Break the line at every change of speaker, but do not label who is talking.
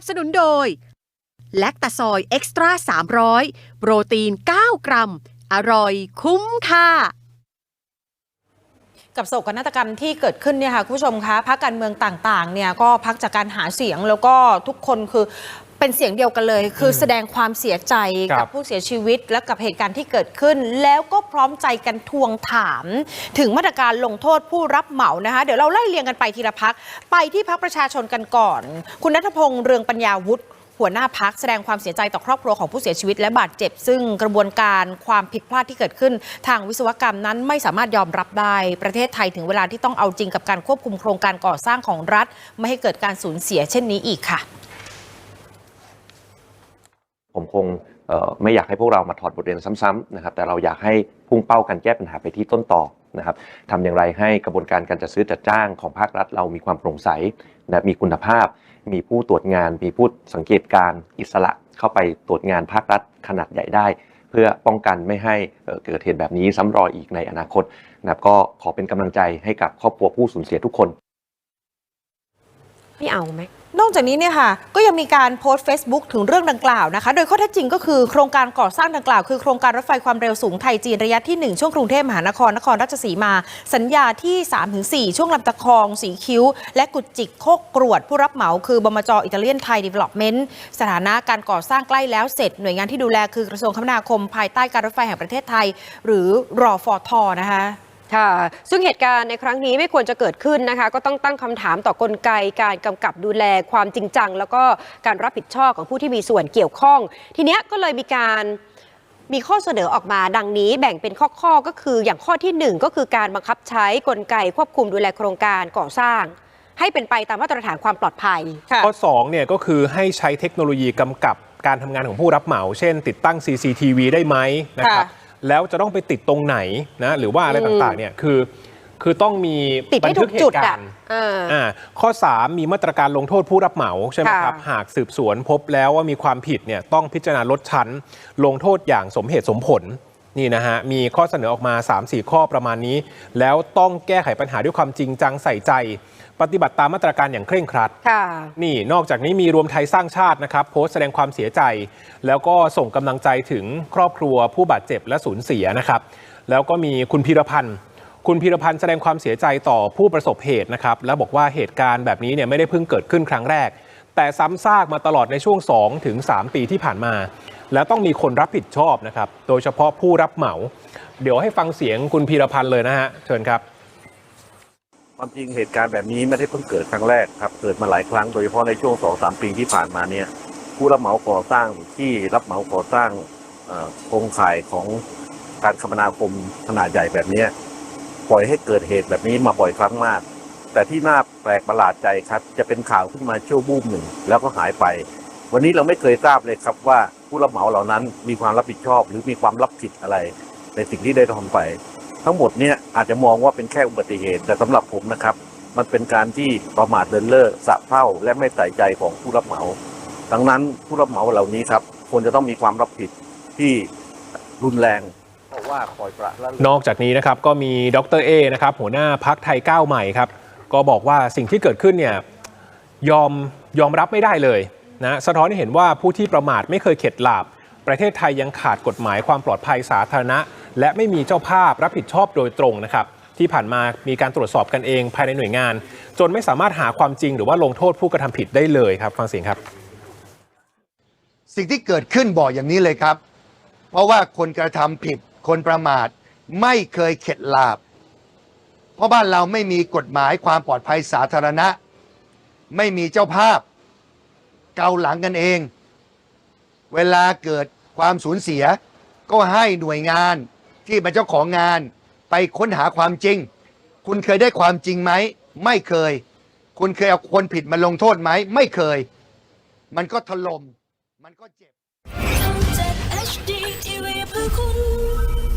บสนุนโดย แลคตาซอยเอ็กซ์ตร้า300 โปรตีน 9 กรัม อร่อยคุ้มค่า
กับโศกนาฏกรรมที่เกิดขึ้นเนี่ยค่ะคุณผู้ชมคะพักการเมืองต่างๆเนี่ยก็พักจากการหาเสียงแล้วก็ทุกคนคือ เป็นเสียงเดียวกันเลย คือแสดงความเสียใจ
ครั
กับบผู้เสียชีวิตและกับเหตุการณ์ที่เกิดขึ้น แล้วก็พร้อมใจกันทวงถาม ถึงมาตรการลงโทษผู้รับเหมานะคะ เดี๋ยวเราไล่เรียงกันไปทีละพัก ไปที่พักประชาชนกันก่อน คุณนัทพงษ์เรืองปัญญาวุฒิหัวหน้าพักแสดงความเสียใจต่อครอบครัวของผู้เสียชีวิตและบาดเจ็บ ซึ่งกระบวนการความผิดพลาดที่เกิดขึ้น ทางวิศวกรรมนั้นไม่สามารถยอมรับได้ ประเทศไทยถึงเวลาที่ต้องเอาจริงกับการควบคุมโครงการก่อสร้างของรัฐ ไม่ให้เกิดการสูญเสียเช่นนี้อีกค่ะ
ผม คงไม่อยากให้พวกเรามาถอดบทเรียนซ้ำๆนะครับแต่เราอยากให้พุ่งเป้าการแก้ปัญหาไปที่ต้นต่อนะครับทำอย่างไรให้กระบวนการการจัดซื้อจัดจ้างของภาครัฐเรามีความโปร่งใสนะมีคุณภาพ มีผู้ตรวจงาน มีผู้สังเกตการอิสระเข้าไปตรวจงานภาครัฐขนาดใหญ่ได้ เพื่อป้องกันไม่ให้เกิดเหตุแบบนี้ซ้ำรอยอีกในอนาคตนะครับก็ขอเป็นกำลังใจให้กับครอบครัวผู้สูญเสียทุกคน
ไม่เอาไหม
นอกจากนี้เนี่ยค่ะก็ยังมีการโพสต์ Facebook ถึงเรื่องดังกล่าวนะคะ โดยข้อเท็จจริงก็คือโครงการก่อสร้างดังกล่าว คือโครงการรถไฟความเร็วสูงไทยจีนระยะที่ 1 ช่วงกรุงเทพมหานครนครราชสีมา สัญญาที่ 3-4 ช่วงลำตะคอง สีคิ้ว และกุดจิกโคกกรวด ผู้รับเหมาคือบมจอิตาเลียนไทยดีเวล็อปเมนต์สถานะการก่อสร้างใกล้แล้วเสร็จ หน่วยงานที่ดูแลคือกระทรวงคมนาคม ภายใต้การรถไฟแห่งประเทศไทย หรือรอฟอทนะคะ
ค่ะ ซึ่งเหตุการณ์ในครั้งนี้ไม่ควรจะเกิดขึ้นนะคะ ก็ต้องตั้งคำถามต่อกลไกการกำกับดูแลความจริงจัง แล้วก็การรับผิดชอบของผู้ที่มีส่วนเกี่ยวข้อง ทีเนี้ยก็เลยมีการมีข้อเสนอออกมาดังนี้แบ่งเป็นข้อๆก็คืออย่างข้อทีหนึ่1 ก็คือการบังคับใช้กลไกควบคุมดูแลโครงการก่อสร้าง ให้เป็นไปตามมาตรฐานความปลอดภัย
ข้อ2เนี่ยก็คือให้ใช้เทคโนโลยีกำกับการทำงานของผู้รับเหมา เช่น ติดตั้ง CCTV ได้ไหมนะครับ
ค่ะ
แล้วจะต้องไปติดตรงไหนนะหรือว่าอะไร
อืม
ต่างๆเนี่ยคือ คือต้องมี
ติดให้
บันทึ
ถูกจุด
เหตุ
อะ
การณ์
อ่า
อ่าข้อ 3 มีมาตรการลงโทษผู้รับเหมาใช่ไหมครับ
ค่ะ
หากสืบสวนพบแล้วว่ามีความผิดเนี่ยต้องพิจารณาลดชั้น ลงโทษอย่างสมเหตุสมผล นี่นะฮะ มีข้อเสนอออกมา 3-4 ข้อประมาณนี้ แล้วต้องแก้ไขปัญหาด้วยความจริงจังใส่ใจ ปฏิบัติตามมาตรการอย่างเคร่งครัด
ค่ะ
นี่นอกจากนี้มีรวมไทยสร้างชาตินะครับ โพสต์แสดงความเสียใจ แล้วก็ส่งกำลังใจถึงครอบครัวผู้บาดเจ็บและสูญเสียนะครับ แล้วก็มีคุณพีรพันธ์คุณพีรพันธ์แสดงความเสียใจต่อผู้ประสบเหตุนะครับ แล้วบอกว่าเหตุการณ์แบบนี้เนี่ยไม่ได้เพิ่งเกิดขึ้นครั้งแรก แต่ซ้ำซากมาตลอดในช่วง2ถึง3ปีที่ผ่านมา แล้วต้องมีคนรับผิดชอบนะครับ โดยเฉพาะผู้รับเหมา เดี๋ยวให้ฟังเสียงคุณพีรพันธ์เลยนะฮะ เชิญครับ
ความจริงเหตุการณ์แบบนี้ไม่ได้เพิ่งเกิดครั้งแรกครับ เกิดมาหลายครั้ง โดยเฉพาะในช่วงสองสามปีที่ผ่านมาเนี่ย ผู้รับเหมาก่อสร้างที่รับเหมาก่อสร้างโครงข่ายของการคมนาคมขนาดใหญ่แบบนี้ปล่อยให้เกิดเหตุแบบนี้มาบ่อยครั้งมาก แต่ที่น่าแปลกประหลาดใจครับ จะเป็นข่าวขึ้นมาชั่วบูมหนึ่งแล้วก็หายไป วันนี้เราไม่เคยทราบเลยครับว่า ผู้รับเหมาเหล่านั้นมีความรับผิดชอบ หรือมีความรับผิดอะไร ในสิ่งที่ได้ทำไป ทั้งหมดเนี่ยอาจจะมองว่าเป็นแค่อุบัติเหตุ แต่สำหรับผมนะครับ มันเป็นการที่ประมาทเลินเล่อสะเพร่าและไม่ใส่ใจของผู้รับเหมาดังนั้นผู้รับเหมาเหล่านี้ครับควรจะต้องมีความรับผิดที่รุนแรงว่าปล่อยปละ
นอกจากนี้นะครับก็มีดรเอนะครับหัวหน้าพักไทยก้าวใหม่ครับ ก็บอกว่าสิ่งที่เกิดขึ้นเนี่ยยอมยอมรับไม่ได้เลย นะสะท้อนให้เห็นว่าผู้ที่ประมาทไม่เคยเข็ดหลาบ ประเทศไทยยังขาดกฎหมายความปลอดภัยสาธารณะ และไม่มีเจ้าภาพรับผิดชอบโดยตรงนะครับที่ผ่านมามีการตรวจสอบกันเองภายในหน่วยงาน จนไม่สามารถหาความจริงหรือว่าลงโทษผู้กระทำผิดได้เลยครับ ฟังเสียงครับ
สิ่งที่เกิดขึ้นบอกอย่างนี้เลยครับ เพราะว่าคนกระทำผิด คนประมาทไม่เคยเข็ดหลาบ เพราะบ้านเราไม่มีกฎหมายความปลอดภัยสาธารณะ ไม่มีเจ้าภาพ เกาหลังกันเอง เวลาเกิดความสูญเสีย ก็ให้หน่วยงานที่เป็นเจ้าของงานไปค้นหาความจริง คุณเคยได้ความจริงไหม ไม่เคย คุณเคยเอาคนผิดมาลงโทษไหม ไม่เคย มันก็ถล่ม มันก็เจ็บ
HD TV เพื่อคุณ